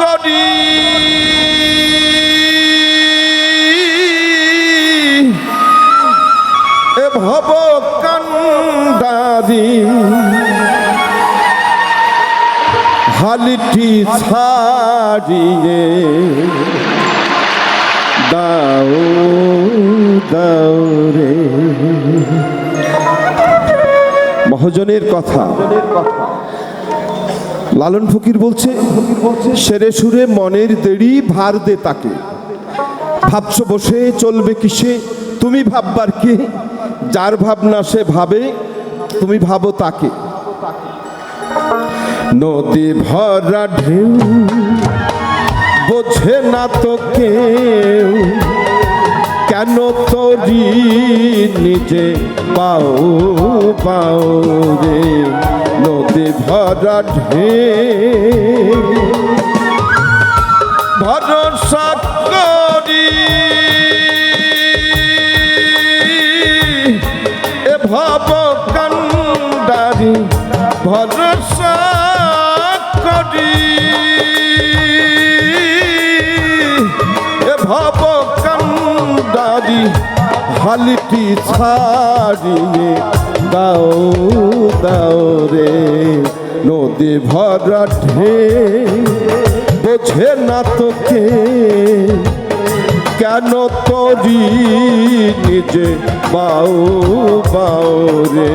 করি। এ ভব কান্দারি হালিটি ছাড়িয়ে দাও দাও রে। মহাজনের কথা। লালন ফকির বলছে, সেরে সুরে মনের দেরি, ভার দে তাকে। ভাবছ বসে চলবে কিসে? তুমি ভাববার কে? যার ভাবনা সে ভাবে, তুমি ভাবো তাকে। নদী ভরা ঢেউ, বোঝে না তো কেউ। কেন তোরি নিজে পাও পাও রে? নদী ভরা ঢে ভরসা হালিটি ছাড়িয়ে দাও দাও রে। নদী ভরা ঢে বোঝে না তোকে। কেন তরি নিজে বাউ বাউ রে?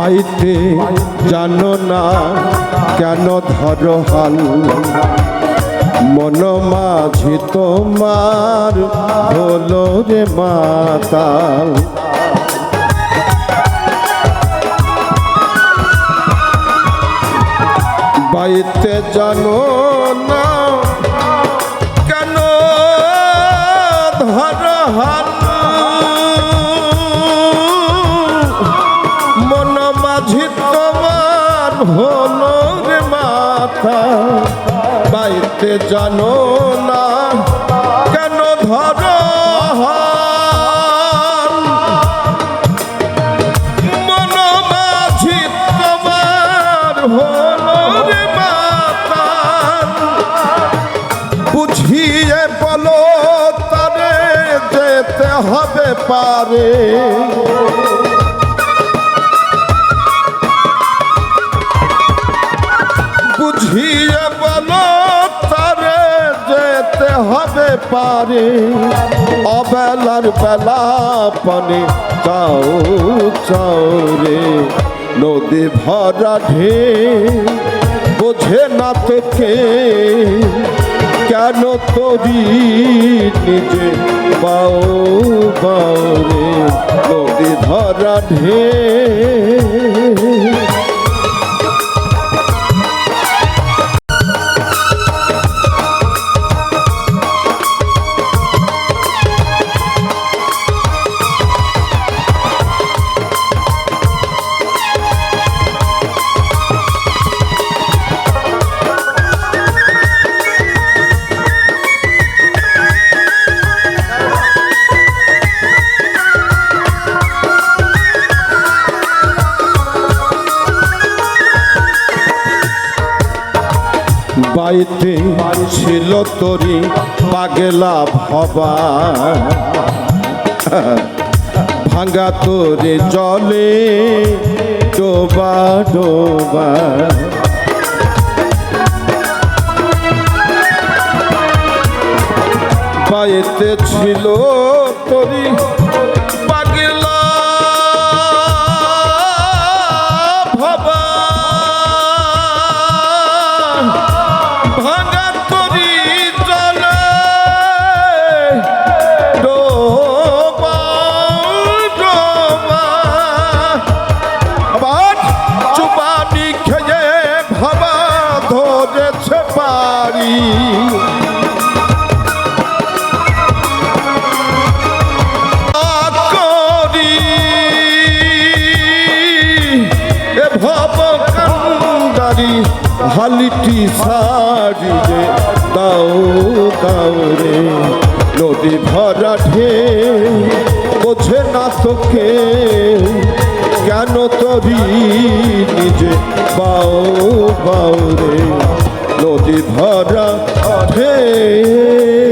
বাইতে জানো না কেন ধরো হাল? মন মাঝি তোমার হলো রে মাতাল। বাইতে জানো না কেন ধর হাল? মাঝি তোমার হলো রে মাথা। বাইতে জানো না কেন ধর বুঝিয়ে বলো যেতে হবে পারে। বুঝিয়ে বলো, তারে যেতে হবে পারে। অবেলার বেলা পানে চাও চাও রে। নদী ভরা ঢে বোঝে না তোকে। কেন তোরি নিজে বাও বাও রে। নদী ভরা ঢে বাইতে ছিল তরি পাগলা ভবা। ভাঙ্গা তোরে জলে ডোবা ডোবা। বাইতে ছিল তরি হালিটি সারি রে দাও দাও রে। নদী ভরা ঢে বোঝে না তোকে। কেন তরি নিজে পাও পাও রে। নদী ভরা ঢেউ।